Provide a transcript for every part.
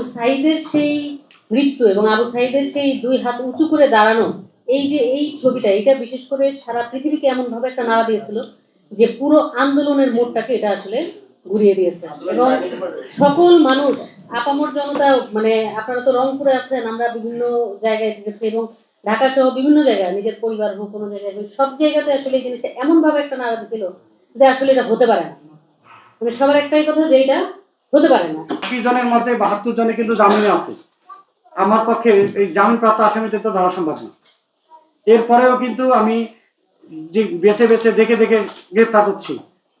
আবু সাইদের সেই মৃত্যু এবং আবু সাইদের সেই দুই হাত উঁচু করে দাঁড়ানো এই যে এই ছবিটা এটা বিশেষ করে সারা পৃথিবীকে এমন ভাবে একটা নাড়া দিয়েছিল যে পুরো আন্দোলনের মোড়টাকে এটা আসলে ঘুরিয়ে দিয়েছে। এবং সকল মানুষ আপামর জনতা মানে আপনারা তো রংপুরে আছেন আমরা বিভিন্ন জায়গায় দেখেছি এবং ঢাকা সহ বিভিন্ন জায়গায় নিজের পরিবার হোক কোনো জায়গায় হোক, সব জায়গাতে আসলে এই জিনিসটা এমন ভাবে একটা নাড়া দিছিল যে আসলে এটা হতে পারে না। মানে সবার একটাই কথা যে এটা হতে পারে না। আশি জনের মধ্যে বাহাত্তর জনে কিন্তু জামিনে আছে। আমার পক্ষে এই জামিনপ্রাপ্ত আসামিদের তো ধরা সম্ভব না। এরপরেও কিন্তু আমি যে বেছে বেছে দেখে দেখে গ্রেপ্তার করছি,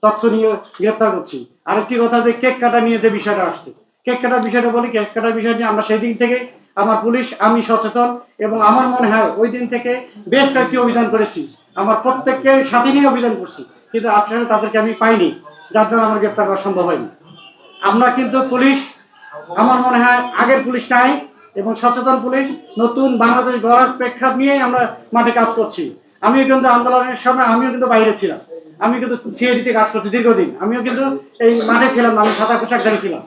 তথ্য নিয়ে গ্রেপ্তার করছি। আরেকটি কথা যে কেক কাটা নিয়ে যে বিষয়টা আসছে, কেক কাটার বিষয়টা বলি, কেক কাটার বিষয় নিয়ে আমরা সেই দিন থেকে আমার পুলিশ, আমি সচেতন এবং আমার মনে হয় ওই দিন থেকে বেশ কয়েকটি অভিযান করেছি। আমার প্রত্যেককে সাথে নিয়ে অভিযান করছি, কিন্তু আসলে তাদেরকে আমি পাইনি, যার জন্য আমার গ্রেপ্তার করা সম্ভব হয়নি। আমরা কিন্তু পুলিশ, আমার মনে হয় আগের পুলিশ নাই এবং সচেতন পুলিশ নতুন বাংলাদেশ গড়ার প্রেক্ষাপ নিয়েই আমরা মাঠে কাজ করছি। আমিও কিন্তু আন্দোলনের সময় আমিও কিন্তু বাইরে ছিলাম। আমি কিন্তু সিআইডিতে কাজ করছি দীর্ঘদিন। আমিও কিন্তু এই মাঠে ছিলাম, আমি সাদা পোশাকধারী ছিলাম।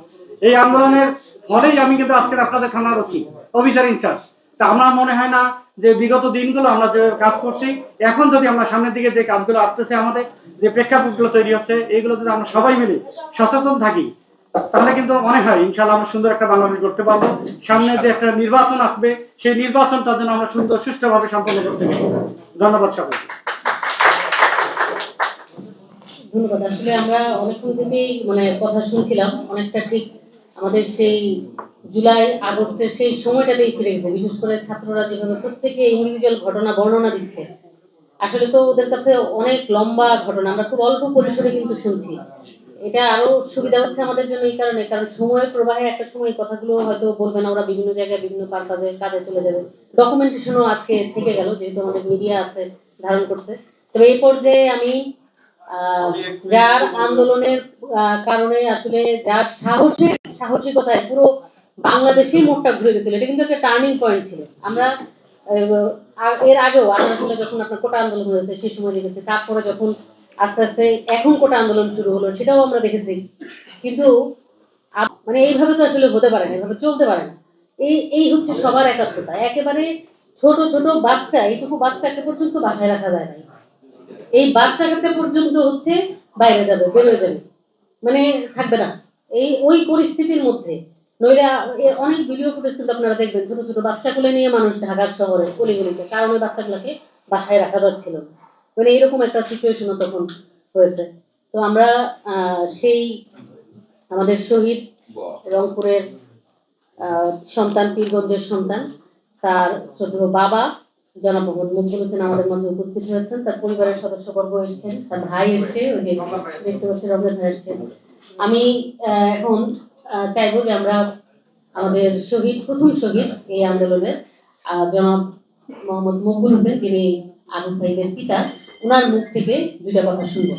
এই আন্দোলনের ফলেই আমি কিন্তু আজকে আপনাদের থানার ওসি, অফিসার ইনচার্জ। তা আমার মনে হয় না যে বিগত দিনগুলো আমরা যে কাজ করছি, এখন যদি আমরা সামনের দিকে যে কাজগুলো আসতেছে আমাদের, যে প্রেক্ষাপটগুলো তৈরি হচ্ছে এইগুলো যদি আমরা সবাই মিলে সচেতন থাকি তাহলে কিন্তু মনে হয় ইনশাল্লাহ আমরা সুন্দর একটা বাংলাদেশ করতে পারব। সামনে যে একটা নির্বাচন আসবে, সেই নির্বাচনটা যেন আমরা সুন্দর, সুষ্ঠুভাবে সম্পন্ন করতে পারি। ধন্যবাদ সকলকে ধন্যবাদ। আসলে আমরা অনেকক্ষণ থেকেই মানে কথা শুনছিলাম, অনেকটা ঠিক আমাদের সেই জুলাই, আগস্টের সেই সময়টাতেই ফিরে গেছে। বিশেষ করে ছাত্ররা যেভাবে প্রত্যেকে ইন্ডিভিজুয়াল ঘটনা বর্ণনা দিচ্ছে। আসলে তো ওদের কাছে অনেক লম্বা ঘটনা, আমরা খুব অল্প পরিসরে কিন্তু শুনছি। এটা আরও সুবিধা হচ্ছে আমাদের জন্য এই কারণে কারণ সময়ের প্রবাহে একটা সময় কথাগুলো হয়তো বলবে না ওরা বিভিন্ন জায়গায় বিভিন্ন কার কাজে চলে যাবে। ডকুমেন্টেশনও আজকে থেকে গেল যেহেতু আমাদের মিডিয়া আছে ধারণ করছে। তবে এই পর্যায়ে আমি যার আন্দোলনের কারণে আসলে যার সাহসের সাহসিকতায় পুরো বাংলাদেশেই মোটটা ঘুরে গেছিল। এটা কিন্তু একটা টার্নিং পয়েন্ট ছিল। আমরা এর আগেও আসলে যখন আপনার কোটা আন্দোলন হয়েছে সেই সময় দেখেছি তারপরে যখন আস্তে আস্তে এখন কোটা আন্দোলন শুরু হলো, সেটাও আমরা দেখেছি। কিন্তু মানে এইভাবে তো আসলে হতে পারে না, এইভাবে চলতে পারে না। এই এই হচ্ছে সবার একাত্মতা। একেবারে ছোট ছোট বাচ্চা, এইটুকু বাচ্চাকে পর্যন্ত বাসায় রাখা যায় না এই বাচ্চা কাচ্চা পর্যন্ত হচ্ছে বাইরে যাবে, বেরোয় যাবে। মানে থাকবে না। এই, ওই পরিস্থিতির মধ্যে। নইলে অনেক ভিডিও ফুটেজ কিন্তু আপনারা দেখবেন, ছোট ছোট বাচ্চাগুলো নিয়ে মানুষ ঢাকার শহরে গলিগুলিতে কারণ ওই বাচ্চাগুলোকে বাসায় রাখা যাচ্ছিল না। মানে এরকম একটা সিচুয়েশনও তখন হয়েছে। তো আমরা সেই আমাদের শহীদ রংপুরের সন্তান, পীরগঞ্জের সন্তান, তার শ্রদ্ধেয় বাবা জনাব মোহাম্মদ মকবুল হোসেন আমাদের মধ্যে উপস্থিত হয়েছেন। তার পরিবারের সদস্যবর্গ এসেছেন, তার ভাই এসছে, ওই যে দেখতে পাচ্ছি রমজান ভাই এসছেন। আমি এখন চাইব যে আমরা আমাদের শহীদ, প্রথম শহীদ এই আন্দোলনের জনাব মোহাম্মদ মকবুল হোসেন, যিনি আবু সাইদের পিতা ওনার মুখ থেকে দুইটা কথা শুনব।